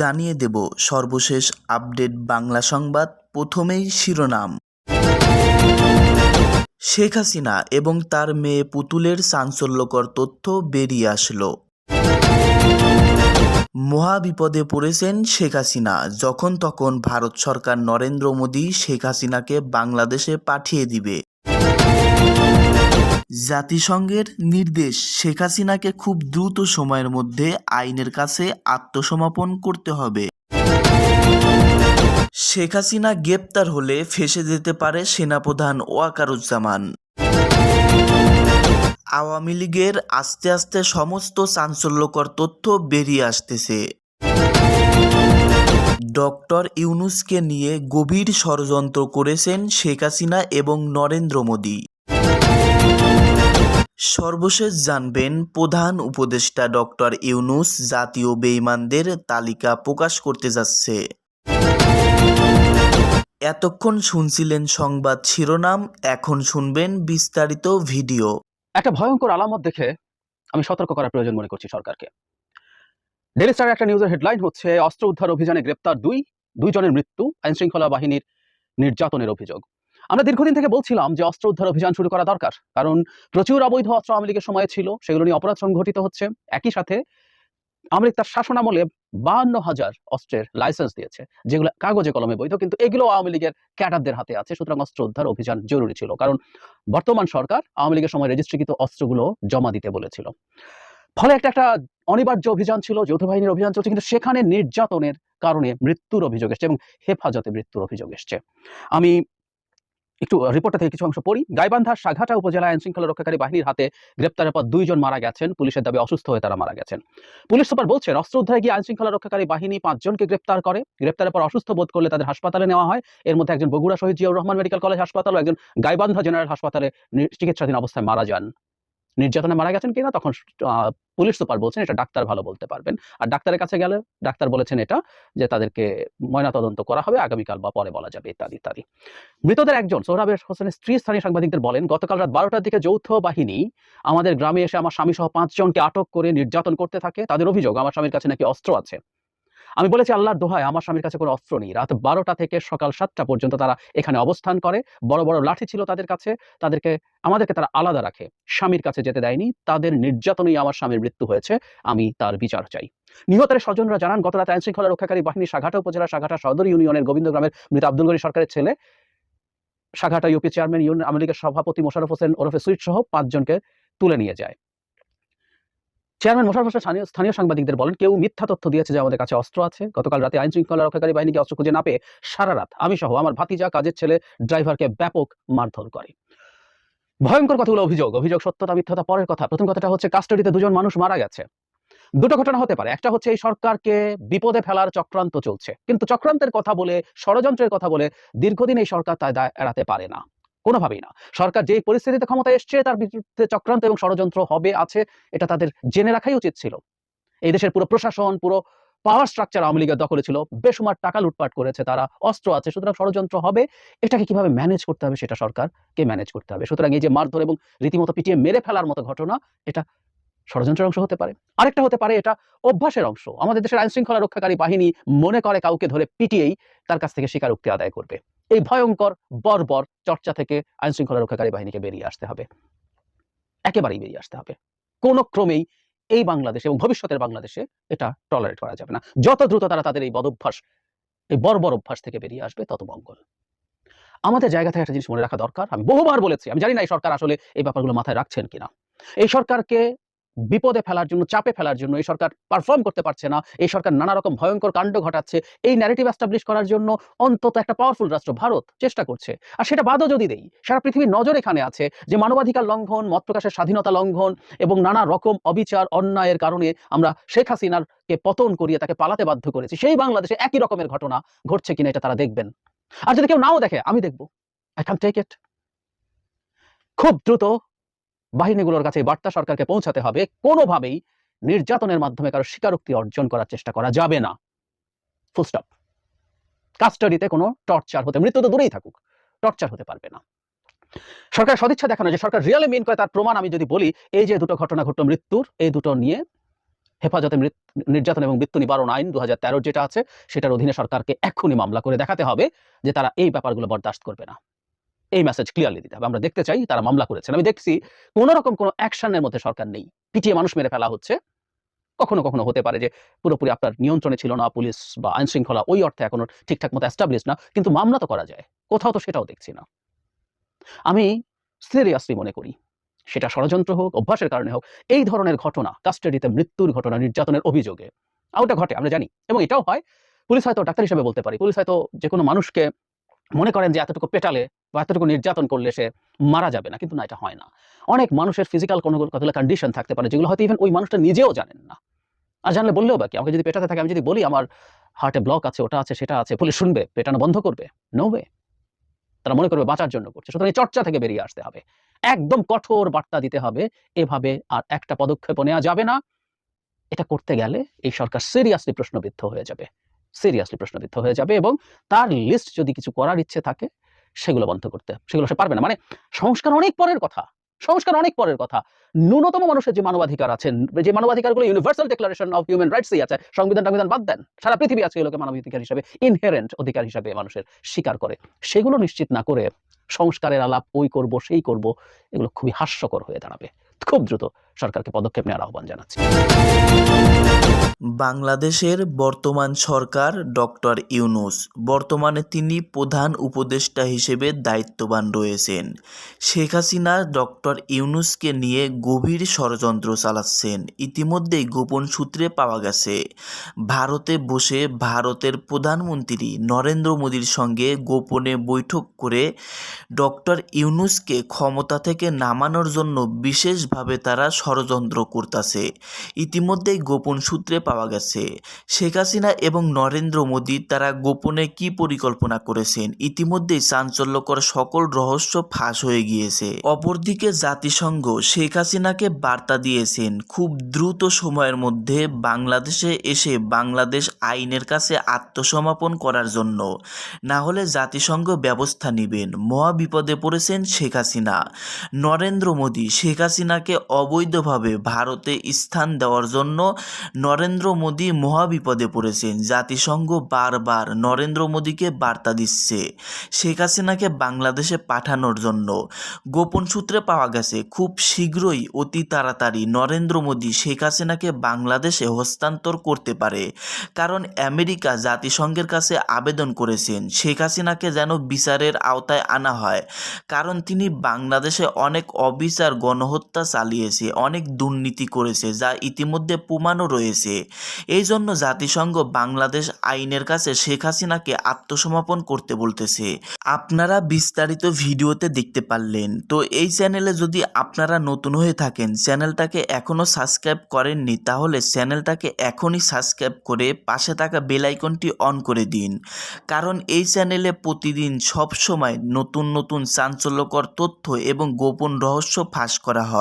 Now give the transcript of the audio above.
জানিয়ে দেব সর্বশেষ আপডেট বাংলা সংবাদ প্রথমেই শিরোনাম। শেখ হাসিনা এবং তার মেয়ে পুতুলের চাঞ্চল্যকর তথ্য বেরিয়ে আসলো। মহাবিপদে পড়েছেন শেখ হাসিনা। যখন তখন ভারত সরকার নরেন্দ্র মোদী শেখ হাসিনাকে বাংলাদেশে পাঠিয়ে দিবে। জাতিসংঘের নির্দেশ শেখ হাসিনাকে খুব দ্রুত সময়ের মধ্যে আইনের কাছে আত্মসমর্পণ করতে হবে। শেখ হাসিনা গ্রেপ্তার হলে ফেসে যেতে পারে সেনাপ্রধান ওয়াকারুজ্জামান। আওয়ামী লীগের আস্তে আস্তে সমস্ত চাঞ্চল্যকর তথ্য বেরিয়ে আসতেছে। ডক্টর ইউনুসকে নিয়ে গভীর ষড়যন্ত্র করেছেন শেখ হাসিনা এবং নরেন্দ্র মোদী। সর্বশেষ জানবেন প্রধান উপদেষ্টা ডক্টর ইউনুস জাতীয় বেঈমানদের তালিকা প্রকাশ করতে যাচ্ছে। এতক্ষণ শুনছিলেন সংবাদ শিরোনাম, এখন শুনবেন বিস্তারিত ভিডিও। একটা ভয়ঙ্কর আলামত দেখে আমি সতর্ক করার প্রয়োজন মনে করছি সরকারকে। ডেলি স্টারের একটা নিউজের হেডলাইন হচ্ছে, অস্ত্র উদ্ধার অভিযানে গ্রেপ্তার দুই, দুইজনের মৃত্যু, আইনশৃঙ্খলা বাহিনীর নির্যাতনের অভিযোগ। আমরা দীর্ঘদিন থেকে বলছিলাম যে অস্ত্র উদ্ধার অভিযান শুরু করা দরকার। কারণ প্রচুর অবৈধ অস্ত্র আওয়ামী লীগের সময়ে ছিল, সেগুলো নিয়ে অপরাধ সংঘটিত হচ্ছে। একই সাথে আওয়ামী লীগ তার শাসনামলে বাহান্ন হাজার অস্ত্রের লাইসেন্স দিয়েছে, যেগুলো কাগজে কলমে বৈধ, কিন্তু এগুলো আওয়ামী লীগের ক্যাডারদের হাতে আছে, সুতরাং অস্ত্র উদ্ধার অভিযান জরুরি ছিল। কারণ বর্তমান সরকার আওয়ামী লীগের সময় রেজিস্ট্রিকৃত অস্ত্রগুলো জমা দিতে বলেছিল। ফলে একটা একটা অনিবার্য অভিযান ছিল, যৌথ বাহিনীর অভিযান চলছে, কিন্তু সেখানে নির্যাতনের কারণে মৃত্যুর অভিযোগ এসছে এবং হেফাজতে মৃত্যুর অভিযোগ এসছে। আমি একটু রিপোর্টটা থেকে কিছু অংশ পড়ি। গাইবান্ধার সাঘাটা উপজেলা আইন শৃঙ্খলা রক্ষাকারী বাহিনীর হাতে গ্রেপ্তারের পর দুইজন মারা গেছেন। পুলিশের দাবি অসুস্থ হয়ে তারা মারা গেছেন। পুলিশ সুপার বলছেন, অস্ত্র উদ্ধারে গিয়ে আইন শৃঙ্খলা রক্ষাকারী বাহিনী পাঁচজনকে গ্রেপ্তার করে। গ্রেপ্তারের পর অসুস্থ বোধ করলে তাদের হাসপাতালে নেওয়া হয়। এর মধ্যে একজন বগুড়া শহীদ জিয়াউর রহমান মেডিকেল কলেজ হাসপাতাল ও একজন গাইবান্ধা জেনারেল হাসপাতালে চিকিৎসাধীন অবস্থায় মারা যান। নির্যাতনে মারা গেছেন কিনা তখন পুলিশ সুপার বলছেন এটা ডাক্তার ভালো বলতে পারবেন। আর ডাক্তারের কাছে গেলে ডাক্তার বলেছেন এটা, যে তাদেরকে ময়নাতদন্ত করা হবে, আগামীকাল বা পরে বলা যাবে ইত্যাদি ইত্যাদি। মৃতদের একজন সোহরাবের হোসেনের স্ত্রী, স্থানীয় সাংবাদিকদের বলেন, গতকাল রাত বারোটার দিকে যৌথ বাহিনী আমাদের গ্রামে এসে আমার স্বামী সহ পাঁচজনকে আটক করে নির্যাতন করতে থাকে। তাদের অভিযোগ, আমার স্বামীর কাছে নাকি অস্ত্র আছে। আমি বলেছি আল্লাহর দোহায় আমার স্বামীর কাছে কোনো অস্ত্র নেই। রাত বারোটা থেকে সকাল সাতটা পর্যন্ত তারা এখানে অবস্থান করে। বড় বড় লাঠি ছিল তাদের কাছে। তাদেরকে, আমাদেরকে তারা আলাদা রাখে। স্বামীর কাছে যেতে দেয়নি। তাদের নির্যাতনেই আমার স্বামীর মৃত্যু হয়েছে। আমি তার বিচার চাই। নিহতের স্বজনরা জানান গত রাতে আইন শৃঙ্খলা রক্ষাকারী বাহিনী সাঘাটা উপজেলা সাঘাটা সদর ইউনিয়নের গোবিন্দ গ্রামের মৃত আব্দুল গনি সরকারের ছেলে Saghata UP chairman union Awami লীগের সভাপতি মোশারফ হোসেন ওরফে সুইট সহ পাঁচজনকে তুলে নিয়ে যায়। চেয়ারম্যান মোশারফ হোসেন স্থানীয় সাংবাদিকদের বলেন, কেউ মিথ্যা তথ্য দিয়েছে যে আমাদের কাছে অস্ত্র আছে। গতকাল রাতে আইন শৃঙ্খলা রক্ষাকারী বাহিনীকে অস্ত্র খুঁজে না পেয়ে সারা রাত আমি সহ আমার ভাতিজা, কাজের ছেলে, ড্রাইভারকে ব্যাপক মারধর করে। ভয়ঙ্কর কতগুলো অভিযোগ অভিযোগ সত্যতা, মিথ্যতা, পরের কথা। প্রথম কথাটা হচ্ছে, কাস্টাডিতে দুজন মানুষ মারা গেছে। দুটো ঘটনা হতে পারে। একটা হচ্ছে, এই সরকারকে বিপদে ফেলার চক্রান্ত চলছে। কিন্তু চক্রান্তের কথা বলে, ষড়যন্ত্রের কথা বলে, দীর্ঘদিন এই সরকার দায় এড়াতে পারে না। কোনোভাবেই না। সরকার যেই পরিস্থিতিতে ক্ষমতা এসছে, তার বিরুদ্ধে চক্রান্ত এবং ষড়যন্ত্র হবে, আছে, এটা তাদের জেনে রাখাই উচিত ছিল। এই দেশের পুরো প্রশাসন, পুরো পাওয়ার স্ট্রাকচার আওয়ামী লীগের দখলে ছিল। বেসুমার টাকা লুটপাট করেছে তারা, অস্ত্র আছে, সুতরাং ষড়যন্ত্র হবে। এটাকে কীভাবে ম্যানেজ করতে হবে সেটা সরকারকে ম্যানেজ করতে হবে। সুতরাং এই যে মারধর এবং রীতিমতো পিটিয়ে মেরে ফেলার মতো ঘটনা, এটা ষড়যন্ত্রের অংশ হতে পারে। আরেকটা হতে পারে, এটা অভ্যাসের অংশ। আমাদের দেশের আইন শৃঙ্খলা রক্ষাকারী বাহিনী মনে করে কাউকে ধরে পিটিয়েই তার কাছ থেকে স্বীকারোক্তি আদায় করবে। এই ভয়ঙ্কর, বর্বর চর্চা থেকে আইন শৃঙ্খলা রক্ষাকারী বাহিনীকে বেরিয়ে আসতে হবে। একেবারেই বেরিয়ে আসতে হবে। কোনো ক্রমেই এই বাংলাদেশে এবং ভবিষ্যতের বাংলাদেশে এটা টলারেট করা যাবে না। যত দ্রুত তারা তাদের এই বদভ্যাস, এই বর্বর অভ্যাস থেকে বেরিয়ে আসবে, তত মঙ্গল। আমাদের জায়গা থেকে একটা জিনিস মনে রাখা দরকার। আমি বহুবার বলেছি, আমি জানি না এই সরকার আসলে এই ব্যাপারগুলো মাথায় রাখছেন কিনা। এই সরকারকে বিপদে ফেলার জন্য, চাপে ফেলার জন্য এই সরকার পারফর্ম করতে পারছে না। এই সরকার নানা রকম ভয়ঙ্কর কাণ্ড ঘটাচ্ছে। এই ন্যারেটিভ এস্টাবলিশ করার জন্য অন্তত একটা পাওয়ারফুল রাষ্ট্র ভারত চেষ্টা করছে। আর সেটা বাদও যদি দেই, সারা পৃথিবীর নজর এখানে আছে যে মানবাধিকার লঙ্ঘন, মত প্রকাশের স্বাধীনতা লঙ্ঘন এবং নানা রকম অবিচার, অন্যায়ের কারণে আমরা শেখ হাসিনার কে পতন করিয়ে তাকে পালাতে বাধ্য করেছি। সেই বাংলাদেশে একই রকমের ঘটনা ঘটছে কিনা এটা তারা দেখবেন। আর যদি কেউ নাও দেখে, আমি দেখব। আই ক্যান টেক ইট খুব দ্রুত বাহিনীগুলোর কাছে বার্তা সরকারকে পৌঁছাতে হবে, কোনোভাবেই নির্যাতনের মাধ্যমে কারও স্বীকারোক্তি অর্জন করার চেষ্টা করা যাবে না। ফুল স্টপ কাস্টাডিতে কোনো টর্চার হতে, মৃত্যু তো দূরেই থাকুক টর্চার হতে পারবে না। সরকার সদিচ্ছা দেখানো যে সরকার রিয়েলি মিন করে, তার প্রমাণ আমি যদি বলি, এই যে দুটো ঘটনা ঘটলো মৃত্যুর, এই দুটো নিয়ে হেফাজতে নির্যাতন এবং মৃত্যু নিবারণ আইন দু হাজার যেটা আছে, সেটার অধীনে সরকারকে এক্ষুনি মামলা করে দেখাতে হবে যে তারা এই ব্যাপারগুলো বরদাস্ত করবে না। এই মেসেজ ক্লিয়ারলি দিতে হবে। আমরা দেখতে চাই তারা মামলা করেছেন। আমি দেখছি কোনো রকম কোনো অ্যাকশনের মধ্যে সরকার নেই। পিটিয়ে মানুষ মেরে ফেলা হচ্ছে। কখনো কখনো হতে পারে যে পুরোপুরি আপনার নিয়ন্ত্রণে ছিল না, পুলিশ বা আইন শৃঙ্খলা ওই অর্থে এখনও ঠিকঠাক মতো অ্যাস্টাবলিশ না, কিন্তু মামলা তো করা যায়। কোথাও তো সেটাও দেখছি না। আমি সিরিয়াসলি মনে করি, সেটা ষড়যন্ত্র হোক, অভ্যাসের কারণে হোক, এই ধরনের ঘটনা কাস্টাডিতে মৃত্যুর ঘটনা, নির্যাতনের অভিযোগে ওটা ঘটে, আমরা জানি। এবং এটাও হয়, পুলিশ হয়তো ডাক্তার হিসেবে বলতে পারি, পুলিশ হয়তো যে কোনো মানুষকে মনে করেন যে এতটুকু পেটালে বা এতটুকু নির্যাতন করলে সে মারা যাবে না, কিন্তু না, এটা হয় না। অনেক মানুষের ফিজিক্যাল কোনো কতগুলো কন্ডিশন থাকতে পারে, যেগুলো হয়তো ইভেন ওই মানুষটা নিজেও জানেন না। আর জানলে বললেও বাকি আমাকে যদি পেটাতে থাকে, আমি যদি বলি, আমার হার্টে ব্লক আছে, ওটা আছে, সেটা আছে পুলিশ শুনবে, পেটানো বন্ধ করবে? নো তারা মনে করবে বাঁচার জন্য করছে। সুতরাং চর্চা থেকে বেরিয়ে আসতে হবে। একদম কঠোর বার্তা দিতে হবে, এভাবে আর একটা পদক্ষেপ নেওয়া যাবে না। এটা করতে গেলে এই সরকার সিরিয়াসলি প্রশ্নবিদ্ধ হয়ে যাবে। সিরিয়াসলি প্রশ্নবিদ্ধ হয়ে যাবে এবং তার লিস্ট যদি কিছু করার ইচ্ছে থাকে, সেগুলো বন্ধ করতে, সেগুলো সে পারবে না। মানে সংস্কার অনেক পরের কথা, সংস্কার অনেক পরের কথা। ন্যূনতম মানুষের যে মানবাধিকার আছেন যে মানবাধিকারগুলো ইউনিভার্সাল ডিক্লারেশন অফ হিউম্যান রাইটসই আছে, সংবিধান সংবিধান বাদ দেন। সারা পৃথিবী আজকে এগুলোকে মানবাধিকার হিসাবে ইনহেরেন্ট অধিকার হিসাবে মানুষের স্বীকার করে। সেগুলো নিশ্চিত না করে সংস্কারের আলাপ ওই করব, সেই করব, এগুলো খুবই হাস্যকর হয়ে দাঁড়াবে। খুব দ্রুত সরকারকে পদক্ষেপ নেওয়ার আহ্বান জানাচ্ছি। বাংলাদেশের বর্তমান সরকার ডক্টর ইউনুস। বর্তমানে তিনি প্রধান উপদেষ্টা হিসেবে দায়িত্ববান রয়েছেন। শেখ হাসিনা ডক্টর ইউনুসকে নিয়ে গভীর ষড়যন্ত্র চালাচ্ছেন। ইতিমধ্যেই গোপন সূত্রে পাওয়া গেছে, ভারতে বসে ভারতের প্রধানমন্ত্রী নরেন্দ্র মোদীর সঙ্গে গোপনে বৈঠক করে ডক্টর ইউনুসকে ক্ষমতা থেকে নামানোর জন্য বিশেষভাবে তারা ষড়যন্ত্র করতেছে। ইতিমধ্যেই গোপন সূত্রে পাওয়া গেছে। শেখ হাসিনা এবং নরেন্দ্র মোদী তারা গোপনে কি পরিকল্পনা করেছেন? ইতিমধ্যেই চাঞ্চল্যকর সকল রহস্য ফাঁস হয়ে গিয়েছে। অপরদিকে জাতিসংঘ শেখ হাসিনাকে বার্তা দিয়েছেন, খুব দ্রুত সময়ের মধ্যে বাংলাদেশে এসে বাংলাদেশ আইনের কাছে আত্মসমর্পণ করার জন্য। না হলে জাতিসংঘ ব্যবস্থা নেবেন মহা বিপদে পড়েছেন শেখ হাসিনা। নরেন্দ্র মোদী শেখ হাসিনাকে অবৈধভাবে ভারতে স্থান দেওয়ার জন্য নরেন্দ্র মোদী মহাবিপদে পড়েছেন। জাতিসংঘ বারবার নরেন্দ্র মোদীকে বার্তা দিচ্ছে। শেখ হাসিনাকে বাংলাদেশে পাঠানোর জন্য। গোপন সূত্রে পাওয়া গেছে, খুব শীঘ্রই অতি তাড়াতাড়ি নরেন্দ্র মোদী শেখ হাসিনাকে বাংলাদেশে হস্তান্তর করতে পারে। কারণ আমেরিকা জাতিসংঘের কাছে আবেদন করেছেন, শেখ হাসিনাকে যেন বিচারের আওতায় আনা হয়। কারণ তিনি বাংলাদেশে অনেক অবিচার, গণহত্যা চালিয়েছে, অনেক দুর্নীতি করেছে, যা ইতিমধ্যে প্রমাণও রয়েছে। এই জন্য জাতিসংঘ বাংলাদেশ আইনের কাছে শেখ হাসিনাকে আত্মসমর্পণ করতে বলতেছে। আপনারা বিস্তারিত ভিডিওতে দেখতে পারলেন। তো এই চ্যানেলে যদি আপনারা নতুন হয়ে থাকেন, চ্যানেলটাকে এখনও সাবস্ক্রাইব করেননি, তাহলে চ্যানেলটাকে এখনই সাবস্ক্রাইব করে পাশে থাকা বেল আইকনটি অন করে দিন। কারণ এই চ্যানেলে প্রতিদিন সব সময় নতুন নতুন চাঞ্চল্যকর তথ্য এবং গোপন রহস্য ফাঁস করা হয়।